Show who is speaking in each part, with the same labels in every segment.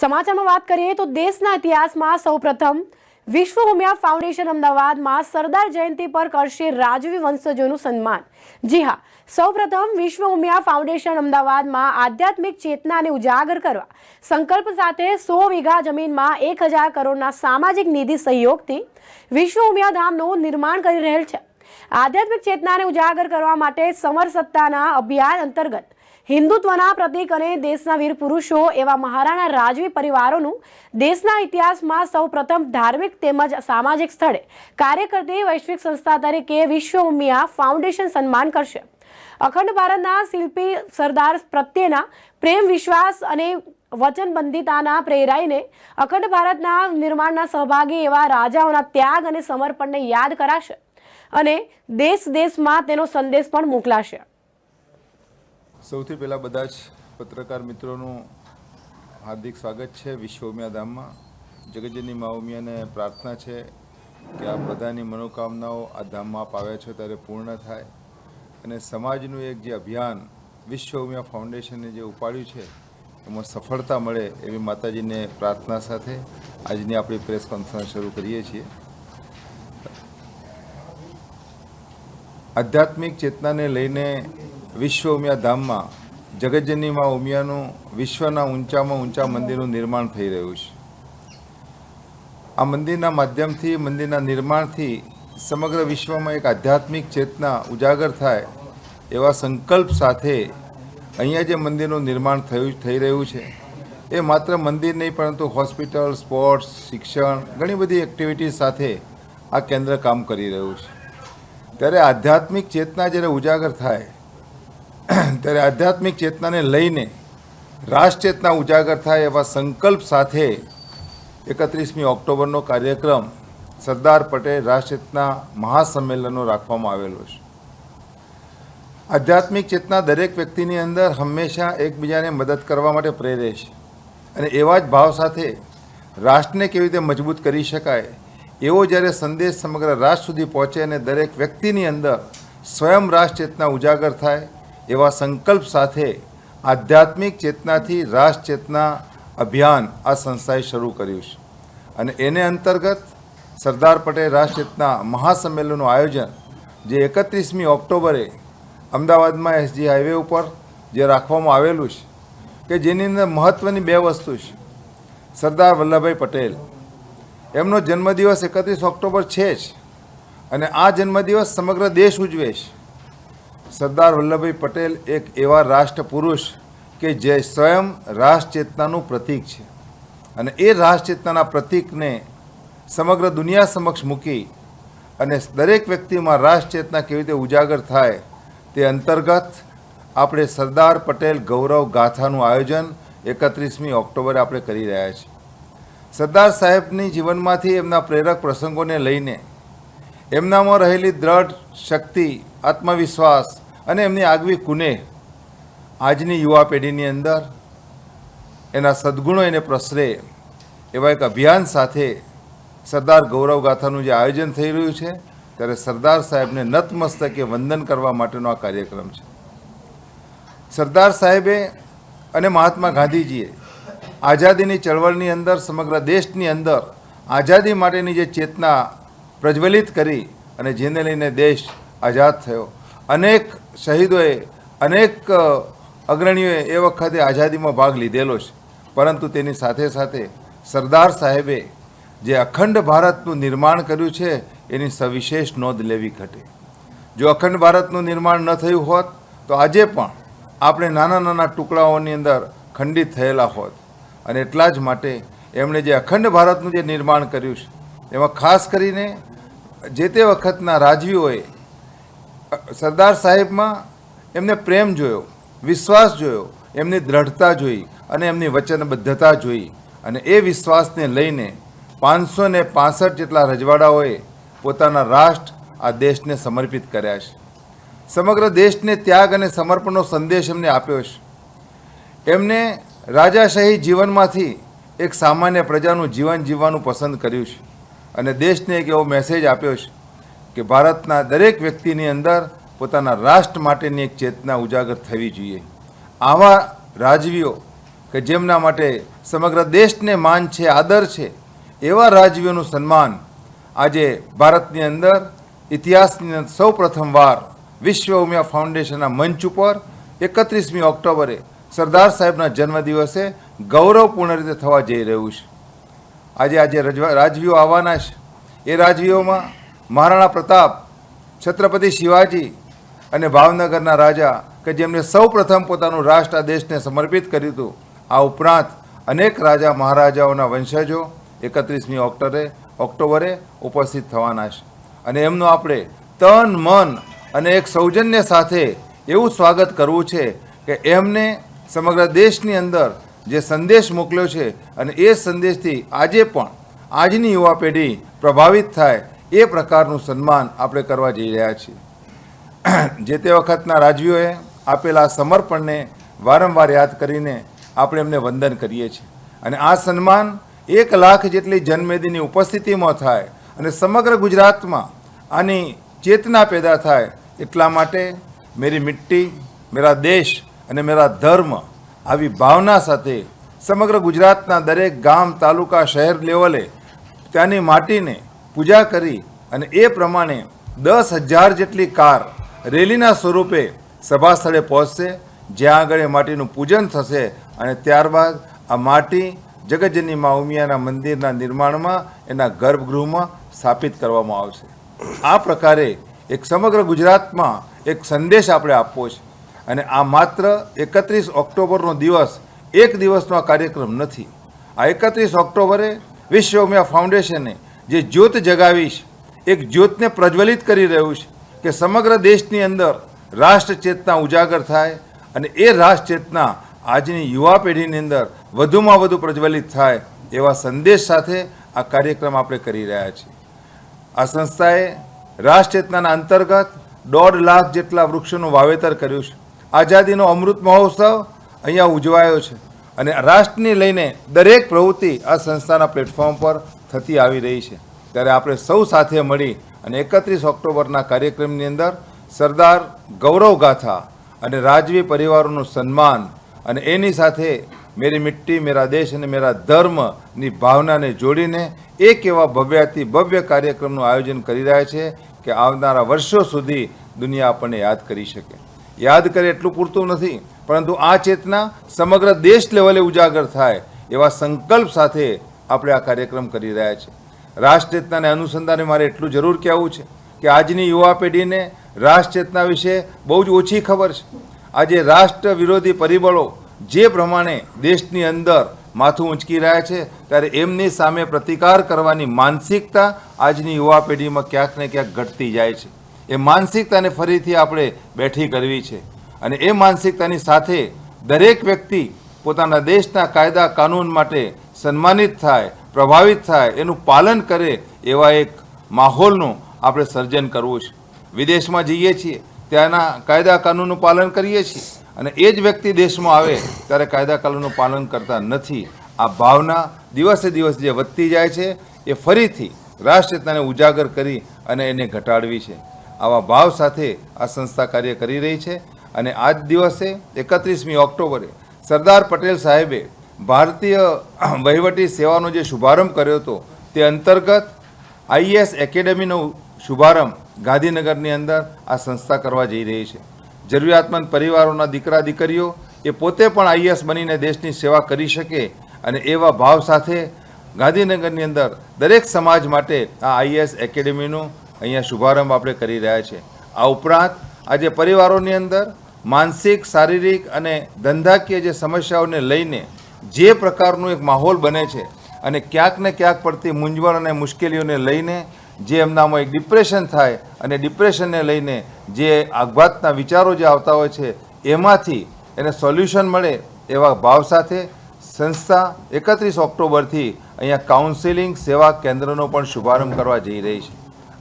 Speaker 1: સમાચારમાં વાત કરીએ તો દેશના ઇતિહાસમાં સૌપ્રથમ વિશ્વ ઉમિયા ફાઉન્ડેશન અમદાવાદમાં સરદાર જયંતિ પર કરશે રાજવી વંશજોનું સન્માન. જી હા, સૌપ્રથમ વિશ્વ ઉમિયા ફાઉન્ડેશન અમદાવાદમાં આધ્યાત્મિક ચેતનાને ઉજાગર કરવા, સંકલ્પ સાથે સો વીઘા જમીનમાં એક હજાર કરોડના સામાજિક નિધિ સહયોગથી વિશ્વ ઉમિયા ધામનું નિર્માણ કરી રહેલ છે. આધ્યાત્મિક ચેતનાને ઉજાગર કરવા માટે સમર સત્તાના અભિયાન અંતર્ગત હિન્દુત્વના પ્રતીક અને દેશના વીર પુરુષો એવા મહારાણા રાજવી પરિવારોનું દેશના ઇતિહાસમાં સૌ પ્રથમ ધાર્મિક તેમજ સામાજિક સ્થળે કાર્ય કરતી વૈશ્વિક સંસ્થા તરીકે વિશ્વ ઉમિયા ફાઉન્ડેશન સન્માન કરશે. અખંડ ભારતના શિલ્પી સરદાર પ્રત્યેના પ્રેમ, વિશ્વાસ અને વચનબંધિતાના પ્રેરાઈને અખંડ ભારતના નિર્માણના સહભાગી એવા રાજાઓના ત્યાગ અને સમર્પણને યાદ કરાશે અને દેશ દેશમાં તેનો સંદેશ પણ મોકલાશે.
Speaker 2: સૌથી પહેલાં બધા જ પત્રકાર મિત્રોનું હાર્દિક સ્વાગત છે વિશ્વ ઉમિયા ધામમાં. જગતજનની મા ઉમિયાને પ્રાર્થના છે કે આ બધાની મનોકામનાઓ આ ધામમાં પાવ્યા છે ત્યારે પૂર્ણ થાય. અને સમાજનું એક જે અભિયાન વિશ્વ ઉમિયા ફાઉન્ડેશને જે ઉપાડ્યું છે, એમાં સફળતા મળે એવી માતાજીને પ્રાર્થના સાથે આજની આપણી પ્રેસ કોન્ફરન્સ શરૂ કરીએ છીએ. આધ્યાત્મિક ચેતનાને લઈને વિશ્વ ઉમિયા ધામમાં જગતજનીમાં ઉમિયાનું વિશ્વના ઊંચામાં ઊંચા મંદિરનું નિર્માણ થઈ રહ્યું છે. આ મંદિરના માધ્યમથી, મંદિરના નિર્માણથી સમગ્ર વિશ્વમાં એક આધ્યાત્મિક ચેતના ઉજાગર થાય એવા સંકલ્પ સાથે અહીંયા જે મંદિરનું નિર્માણ થયું, થઈ રહ્યું છે. એ માત્ર મંદિર નહીં, પરંતુ હોસ્પિટલ, સ્પોર્ટ્સ, શિક્ષણ, ઘણી બધી એક્ટિવિટીઝ સાથે આ કેન્દ્ર કામ કરી રહ્યું છે. ત્યારે આધ્યાત્મિક ચેતના જ્યારે ઉજાગર થાય ત્યારે આધ્યાત્મિક ચેતનાને લઈને રાષ્ટ્રચેતના ઉજાગર થાય એવા સંકલ્પ સાથે એકત્રીસમી ઓક્ટોબરનો કાર્યક્રમ સરદાર પટેલ રાષ્ટ્રચેતના મહાસંમેલનનો રાખવામાં આવેલો છે. આધ્યાત્મિક ચેતના દરેક વ્યક્તિની અંદર હંમેશા એકબીજાને મદદ કરવા માટે પ્રેરે છે અને એવા જ ભાવ સાથે રાષ્ટ્રને કેવી રીતે મજબૂત કરી શકાય એવો જ્યારે સંદેશ સમગ્ર રાષ્ટ્ર સુધી પહોંચે અને દરેક વ્યક્તિની અંદર સ્વયં રાષ્ટ્ર ચેતના ઉજાગર થાય એવા સંકલ્પ સાથે આધ્યાત્મિક ચેતનાથી રાષ્ટ્રચેતના અભિયાન આ સંસ્થાએ શરૂ કર્યું છે. અને એને અંતર્ગત સરદાર પટેલ રાષ્ટ્ર મહાસંમેલનનું આયોજન જે એકત્રીસમી ઓક્ટોબરે અમદાવાદમાં એસજી હાઈવે ઉપર જે રાખવામાં આવેલું છે કે જેની અંદર મહત્ત્વની બે વસ્તુ છે. સરદાર વલ્લભભાઈ પટેલ, એમનો જન્મદિવસ એકત્રીસ ઓક્ટોબર છે જ અને આ જન્મદિવસ સમગ્ર દેશ ઉજવે છે. સરદાર વલ્લભભાઈ પટેલ એક એવા રાષ્ટ્ર પુરુષ કે જે સ્વયં રાષ્ટ્રચેતનાનું પ્રતિક છે. અને એ રાષ્ટ્રચેતનાના પ્રતીકને સમગ્ર દુનિયા સમક્ષ મૂકી અને દરેક વ્યક્તિમાં રાષ્ટ્રચેતના કેવી રીતે ઉજાગર થાય તે અંતર્ગત આપણે સરદાર પટેલ ગૌરવ ગાથાનું આયોજન એકત્રીસમી ઓક્ટોબરે આપણે કરી રહ્યા છીએ. સરદાર સાહેબની જીવનમાંથી એમના પ્રેરક પ્રસંગોને લઈને એમનામાં રહેલી દ્રઢ શક્તિ, આત્મવિશ્વાસ અને એમની આગવી કુને આજની યુવા પેઢીની અંદર એના સદ્ગુણો એને પ્રસરે એવા એક અભિયાન સાથે સરદાર ગૌરવ ગાથાનું જે આયોજન થઈ રહ્યું છે, ત્યારે સરદાર સાહેબને નતમસ્તકે વંદન કરવા માટેનો આ કાર્યક્રમ છે. સરદાર સાહેબે અને મહાત્મા ગાંધીજીએ આઝાદીની ચળવળની અંદર સમગ્ર દેશની અંદર આઝાદી માટેની જે ચેતના પ્રજ્વલિત કરી અને જેને લઈને દેશ આઝાદ થયો. અનેક શહીદોએ અનેક અગ્રણીઓએ એ વખતે આઝાદીમાં ભાગ લીધેલો છે. પરંતુ તેની સાથે સાથે સરદાર સાહેબે જે અખંડ ભારતનું નિર્માણ કર્યું છે, એની સવિશેષ નોંધ લેવી ઘટે. જો અખંડ ભારતનું નિર્માણ ન થયું હોત, તો આજે પણ આપણે નાના નાના ટુકડાઓની અંદર ખંડિત થયેલા હોત. અને એટલા જ માટે એમણે જે અખંડ ભારતનું જે નિર્માણ કર્યું છે, એમાં ખાસ કરીને જે તે વખતના રાજવીઓએ સરદાર સાહેબમાં એમને પ્રેમ જોયો, વિશ્વાસ જોયો, એમની દ્રઢતા જોઈ અને એમની વચનબદ્ધતા જોઈ. અને એ વિશ્વાસને લઈને પાંચસો ને પાસઠ જેટલા રજવાડાઓએ પોતાના રાષ્ટ્ર આ દેશને સમર્પિત કર્યા છે. સમગ્ર દેશને ત્યાગ અને સમર્પણનો સંદેશ એમને આપ્યો છે. એમને રાજાશાહી જીવનમાંથી એક સામાન્ય પ્રજાનું જીવન જીવવાનું પસંદ કર્યું છે. અને દેશને એક એવો મેસેજ આપ્યો છે. કે ભારતના દરેક વ્યક્તિની અંદર પોતાના રાષ્ટ્ર માટેની એક ચેતના ઉજાગર થવી જોઈએ. આવા રાજવીઓ કે જેમના માટે સમગ્ર દેશને માન છે, આદર છે, એવા રાજવીઓનું સન્માન આજે ભારતની અંદર ઇતિહાસની અંદર સૌ પ્રથમવાર વિશ્વ ઉમિયા ફાઉન્ડેશનના મંચ ઉપર એકત્રીસમી ઓક્ટોબરે સરદાર સાહેબના જન્મદિવસે ગૌરવપૂર્ણ રીતે થવા જઈ રહ્યું છે. આજે આજે રજવા- રાજવીઓ આવવાના છે. એ રાજવીઓમાં મહારાણા પ્રતાપ, છત્રપતિ શિવાજી અને ભાવનગરના રાજા કે જેમણે સૌ પ્રથમ પોતાનું રાષ્ટ્ર દેશને સમર્પિત કર્યું હતું, આ ઉપરાંત અનેક રાજા મહારાજાઓના વંશજો એકત્રીસમી ઓક્ટોબરે ઓક્ટોબરે ઉપસ્થિત થવાના છે. અને એમનું આપણે તન, મન અને એક સૌજન્ય સાથે એવું સ્વાગત કરવું છે કે એમને સમગ્ર દેશની અંદર જે સંદેશ મોકલ્યો છે અને એ સંદેશથી આજે પણ આજની યુવા પેઢી પ્રભાવિત થાય એ પ્રકારનું સન્માન આપણે કરવા જઈ રહ્યા છીએ. જે તે વખતના રાજવીઓએ આપેલા સમર્પણને વારંવાર યાદ કરીને આપણે એમને વંદન કરીએ છીએ. અને આ સન્માન એક લાખ જેટલી જનમેદીની ઉપસ્થિતિમાં થાય અને સમગ્ર ગુજરાતમાં આની ચેતના પેદા થાય એટલા માટે મેરી મિટ્ટી, મેરા દેશ અને મેરા ધર્મ આવી ભાવના સાથે સમગ્ર ગુજરાતના દરેક ગામ, તાલુકા, શહેર લેવલે ત્યાંની માટીને પૂજા કરી અને એ પ્રમાણે દસ હજાર જેટલી કાર રેલીના સ્વરૂપે સભા સ્થળે પહોંચશે, જ્યાં આગળ એ માટીનું પૂજન થશે અને ત્યારબાદ આ માટી જગતજની મા ઉમિયાના મંદિરના નિર્માણમાં એના ગર્ભગૃહમાં સ્થાપિત કરવામાં આવશે. આ પ્રકારે એક સમગ્ર ગુજરાતમાં એક સંદેશ આપણે આપવો છે. અને આ માત્ર એકત્રીસ ઓક્ટોબરનો દિવસ, એક દિવસનો કાર્યક્રમ નથી. આ એકત્રીસ ઓક્ટોબરે વિશ્વ ઉમિયા ફાઉન્ડેશને જે જ્યોત જગાવીશ એક જ્યોતને પ્રજ્વલિત કરી રહ્યું છે કે સમગ્ર દેશની અંદર રાષ્ટ્ર ચેતના ઉજાગર થાય અને એ રાષ્ટ્ર ચેતના આજની યુવા પેઢીની અંદર વધુમાં વધુ પ્રજ્વલિત થાય એવા સંદેશ સાથે આ કાર્યક્રમ આપણે કરી રહ્યા છીએ. આ સંસ્થાએ રાષ્ટ્ર ચેતનાના અંતર્ગત દોઢ લાખ જેટલા વૃક્ષોનું વાવેતર કર્યું છે. આઝાદીનો અમૃત મહોત્સવ અહીંયા ઉજવાયો છે અને રાષ્ટ્રની લઈને દરેક પ્રવૃત્તિ આ સંસ્થાના પ્લેટફોર્મ પર થતી આવી રહી છે. ત્યારે આપણે સૌ સાથે મળી અને એકત્રીસ ઓક્ટોબરના કાર્યક્રમની અંદર સરદાર ગૌરવ ગાથા અને રાજવી પરિવારોનું સન્માન અને એની સાથે મેરી મિટ્ટી, મેરા દેશ અને મેરા ધર્મની ભાવનાને જોડીને એક એવા ભવ્યાથી ભવ્ય કાર્યક્રમનું આયોજન કરી રહ્યા છે કે આવનારા વર્ષો સુધી દુનિયા આપણને યાદ કરી શકે. યાદ કરે એટલું પૂરતું નથી, પરંતુ આ ચેતના સમગ્ર દેશ લેવલે ઉજાગર થાય એવા સંકલ્પ સાથે આપણે આ કાર્યક્રમ કરી રહ્યા છીએ રાષ્ટ્રચેતનાને અનુસંધાને મારે એટલું જરૂર કહેવું છે કે આજની યુવા પેઢીને રાષ્ટ્રચેતના વિશે બહુ જ ઓછી ખબર છે. આજે રાષ્ટ્ર વિરોધી પરિબળો જે પ્રમાણે દેશની અંદર માથું ઊંચકી રહ્યા છે, ત્યારે એમની સામે પ્રતિકાર કરવાની માનસિકતા આજની યુવા પેઢીમાં ક્યાંક ને ક્યાંક ઘટતી જાય છે. એ માનસિકતાને ફરીથી આપણે બેઠી કરવી છે. અને એ માનસિકતાની સાથે દરેક વ્યક્તિ પોતાના દેશના કાયદા, કાનૂન માટે સન્માનિત થાય, પ્રભાવિત થાય, એનું પાલન કરે એવા એક માહોલનું આપણે સર્જન કરવું છે. વિદેશમાં જઈએ છીએ, ત્યાંના કાયદા, કાનૂનનું પાલન કરીએ છીએ અને એ જ વ્યક્તિ દેશમાં આવે ત્યારે કાયદા, કાનૂનનું પાલન કરતા નથી. આ ભાવના દિવસે દિવસ જે વધતી જાય છે, એ ફરીથી રાષ્ટ્રચેતનાને ઉજાગર કરી અને એને ઘટાડવી છે. આવા ભાવ સાથે આ સંસ્થા કાર્ય કરી રહી છે અને આજ દિવસે એકત્રીસમી ઓક્ટોબરે સરદાર પટેલ સાહેબે ભારતીય વહીવટી સેવાનો જે શુભારંભ કર્યો હતો, તે અંતર્ગત આઈએસ એકેડેમીનો શુભારંભ ગાંધીનગરની અંદર આ સંસ્થા કરવા જઈ રહી છે. જરૂરિયાતમંદ પરિવારોના દીકરા દીકરીઓ એ પોતે પણ આઈએસ બનીને દેશની સેવા કરી શકે અને એવા ભાવ સાથે ગાંધીનગરની અંદર દરેક સમાજ માટે આ આઈએસ એકેડેમીનું અહીંયા શુભારંભ આપણે કરી રહ્યા છે. આ ઉપરાંત આજે પરિવારોની અંદર માનસિક, શારીરિક અને ધંધાકીય જે સમસ્યાઓને લઈને જે પ્રકારનું એક માહોલ બને છે અને ક્યાંક ને ક્યાંક પડતી મૂંઝવણ અને મુશ્કેલીઓને લઈને જે એમનામાં એક ડિપ્રેશન થાય અને ડિપ્રેશનને લઈને જે આઘાતના વિચારો જે આવતા હોય છે, એમાંથી એને સોલ્યુશન મળે એવા ભાવ સાથે સંસ્થા એકત્રીસ ઓક્ટોબરથી અહીંયા કાઉન્સેલિંગ સેવા કેન્દ્રનો પણ શુભારંભ કરવા જઈ રહી છે.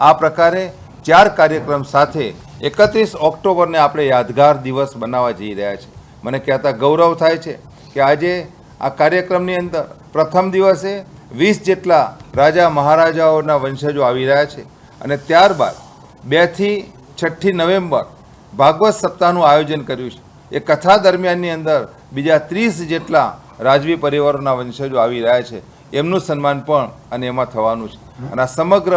Speaker 2: આ પ્રકારે ચાર કાર્યક્રમ સાથે એકત્રીસ ઓક્ટોબરને આપણે યાદગાર દિવસ બનાવવા જઈ રહ્યા છે. મને કહેતા ગૌરવ થાય છે કે આજે આ કાર્યક્રમની અંદર પ્રથમ દિવસે વીસ જેટલા રાજા મહારાજાઓના વંશજો આવી રહ્યા છે અને ત્યારબાદ બેથી છઠ્ઠી નવેમ્બર ભાગવત સપ્તાહનું આયોજન કર્યું છે. એ કથા દરમિયાનની અંદર બીજા ત્રીસ જેટલા રાજવી પરિવારોના વંશજો આવી રહ્યા છે. એમનું સન્માન પણ અને એમાં થવાનું છે. અને આ સમગ્ર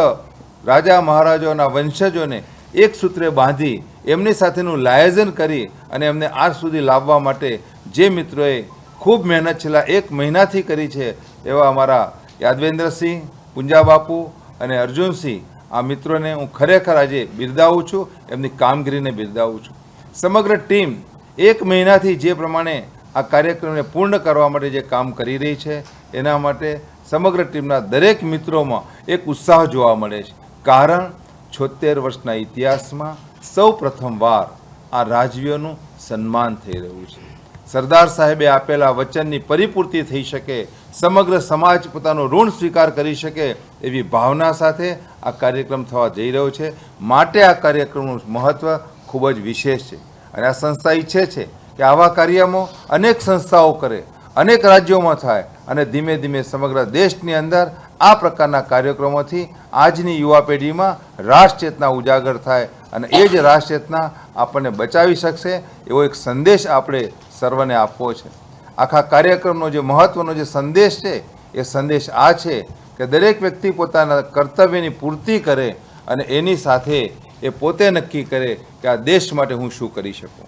Speaker 2: રાજા મહારાજાઓના વંશજોને એક સૂત્રે બાંધી એમની સાથેનું લાયોજન કરી અને એમને આજ સુધી લાવવા માટે જે મિત્રોએ ખૂબ મહેનત છેલ્લા એક મહિનાથી કરી છે એવા અમારા યાદવેન્દ્રસિંહ પુંજા બાપુ અને અર્જુનસિંહ, આ મિત્રોને હું ખરેખર આજે બિરદાવું છું, એમની કામગીરીને બિરદાવું છું. સમગ્ર ટીમ એક મહિનાથી જે પ્રમાણે આ કાર્યક્રમને પૂર્ણ કરવા માટે જે કામ કરી રહી છે, એના માટે સમગ્ર ટીમના દરેક મિત્રોમાં એક ઉત્સાહ જોવા મળે છે. કારણ છોતેર વર્ષના ઇતિહાસમાં સૌ પ્રથમવાર આ રાજવીઓનું સન્માન થઈ રહ્યું છે. સરદાર સાહેબે આપેલા વચનની પરિપૂર્તિ થઈ શકે, સમગ્ર સમાજ પોતાનો ઋણ સ્વીકાર કરી શકે એવી ભાવના સાથે આ કાર્યક્રમ થવા જઈ રહ્યો છે. માટે આ કાર્યક્રમનું મહત્ત્વ ખૂબ જ વિશેષ છે. અને આ સંસ્થા ઈચ્છે છે કે આવા કાર્યમાં અનેક સંસ્થાઓ કરે, અનેક રાજ્યોમાં થાય અને ધીમે ધીમે સમગ્ર દેશની અંદર આ પ્રકારના કાર્યક્રમોથી આજની યુવા પેઢીમાં રાષ્ટ્રચેતના ઉજાગર થાય અને એ જ રાષ્ટ્રચેતના આપણને બચાવી શકશે એવો એક સંદેશ આપણે સર્વને આપવો છે. આખા કાર્યક્રમનો જે મહત્ત્વનો જે સંદેશ છે, એ સંદેશ આ છે કે દરેક વ્યક્તિ પોતાના કર્તવ્યની પૂર્તિ કરે અને એની સાથે એ પોતે નક્કી કરે કે આ દેશ માટે હું શું કરી શકું.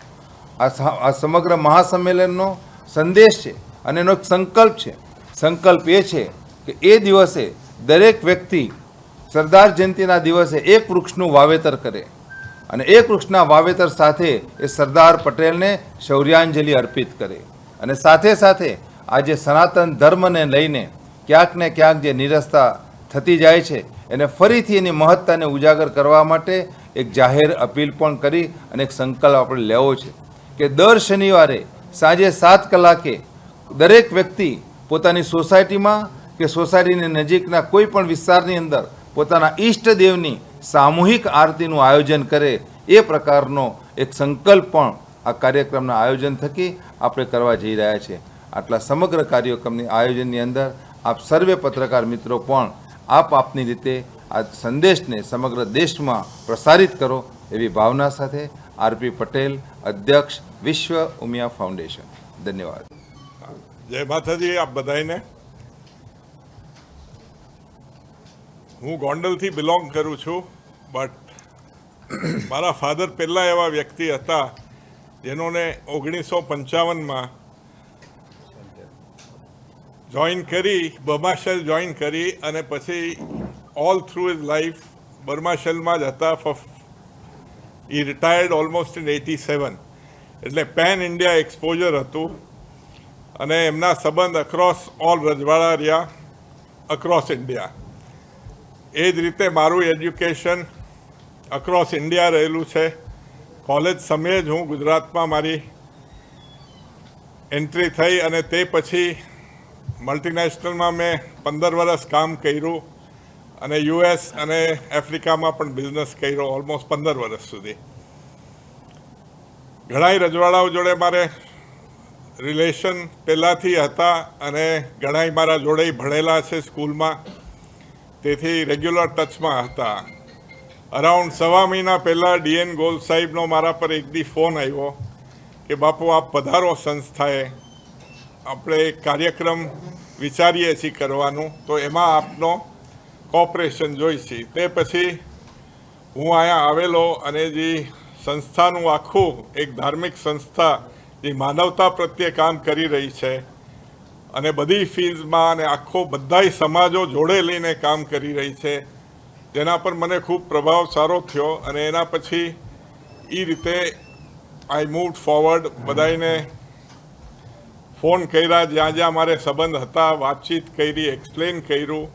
Speaker 2: આ સમગ્ર મહાસંમેલનનો સંદેશ છે અને એનો સંકલ્પ છે. સંકલ્પ એ છે કે એ દિવસે દરેક વ્યક્તિ સરદાર જયંતિના દિવસે એક વૃક્ષનું વાવેતર કરે અને એક વૃક્ષના વાવેતર સાથે એ સરદાર પટેલને શૌર્યાંજલિ અર્પિત કરે. અને સાથે સાથે આજે સનાતન ધર્મને લઈને ક્યાંક ને ક્યાંક જે નિરસતા થતી જાય છે, એને ફરીથી એની મહત્તાને ઉજાગર કરવા માટે એક જાહેર અપીલ પણ કરી અને એક સંકલ્પ આપણે લેવો છે કે દર શનિવારે સાંજે સાત કલાકે દરેક વ્યક્તિ પોતાની સોસાયટીમાં કે સોસાયટીની નજીકના કોઈ પણ વિસ્તારની અંદર પોતાના ઈષ્ટદેવની સામૂહિક આરતીનું આયોજન કરે, એ પ્રકારનો એક સંકલ્પ પણ આ કાર્યક્રમના આયોજન થકી આપણે કરવા જઈ રહ્યા છીએ. આટલા સમગ્ર કાર્યક્રમની આયોજનની અંદર આપ સર્વે પત્રકાર મિત્રો પણ આપ આપની રીતે આ સંદેશને સમગ્ર દેશમાં પ્રસારિત કરો એવી ભાવના સાથે આરપી પટેલ, અધ્યક્ષ વિશ્વ ઉમિયા ફાઉન્ડેશન. ધન્યવાદ.
Speaker 3: જય માતાજી આપ બધાને હું ગોંડલથી બિલોંગ કરું છું બટ મારા ફાધર પહેલાં એવા વ્યક્તિ હતા જેનોને ઓગણીસો પંચાવનમાં જોઈન કરી બર્માશેલ જોઈન કરી અને પછી ઓલ થ્રુ ઇઝ લાઈફ બર્માશેલમાં જ હતા. For he retired almost in eighty seven એટલે પેન ઇન્ડિયા એક્સપોઝર હતું અને એમના સંબંધ અક્રોસ ઓલ રજવાડા રહ્યા અક્રોસ ઇન્ડિયા એ જ રીતે મારું એજ્યુકેશન અક્રોસ ઇન્ડિયા રહેલું છે. કોલેજ સમયે જ હું ગુજરાતમાં મારી એન્ટ્રી થઈ અને તે પછી મલ્ટીનેશનલમાં મેં પંદર વર્ષ કામ કર્યું અને યુએસ અને આફ્રિકામાં પણ બિઝનેસ કર્યો ઓલમોસ્ટ પંદર વર્ષ સુધી. ઘણાય રજવાડાઓ જોડે મારે રિલેશન પહેલાંથી હતા અને ઘણાય મારા જોડે ભણેલા છે સ્કૂલમાં તેથી રેગ્યુલર ટચમાં હતા. અરાઉન્ડ સવા મહિના પહેલાં ડીએન ગોલ સાહેબનો મારા પર એક દી ફોન આવ્યો કે, બાપુ, આપ પધારો સંસ્થાએ. આપણે એક કાર્યક્રમ વિચારીએ છીએ કરવાનું. તો એમાં આપનો કોઓપરેશન જોઈશે તે પછી હું અહીંયા આવેલો અને જે સંસ્થાનું આખું એક ધાર્મિક સંસ્થા, જે માનવતા પ્રત્યે કામ કરી રહી છે અને બધી ફિલ્ડમાં અને આખો બધાય સમાજો જોડે લઈને કામ કરી રહી છે. જેના પર મને ખૂબ પ્રભાવ સારો થયો અને એના પછી એ રીતે આઈ મૂવ ફોરવર્ડ બધાને ફોન કર્યા, જ્યાં જ્યાં મારે સંબંધ હતા, વાતચીત કરી એક્સપ્લેન કર્યું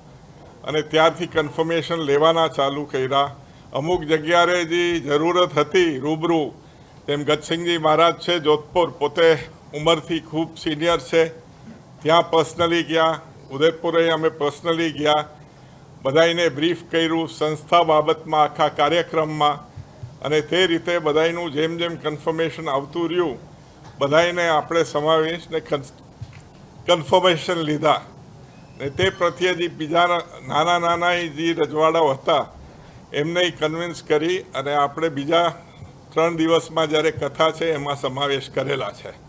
Speaker 3: અને ત્યારથી કન્ફર્મેશન લેવાના ચાલુ કર્યા. અમુક જગ્યાએ જે જરૂરત હતી, રૂબરૂ, તેમ ગતસિંહજી મહારાજ છે, જોધપુર પોતે ઉંમરથી ખૂબ સિનિયર છે. ત્યાં પર્સનલી ગયા, ઉદયપુરે અમે પર્સનલી ગયા. બધાને બ્રીફ કર્યું સંસ્થા બાબતમાં, આખા કાર્યક્રમમાં. અને તે રીતે બધાયનું જેમ જેમ કન્ફર્મેશન આવતું રહ્યું, બધાયને આપણે સમાવેશને કન્ફર્મેશન લીધા. ને તે પ્રત્યે જે બીજા નાના નાના જે રજવાડાઓ હતા, એમને કન્વિન્સ કરી અને આપણે બીજા ત્રણ દિવસમાં જ્યારે કથા છે, એમાં સમાવેશ કરેલા છે.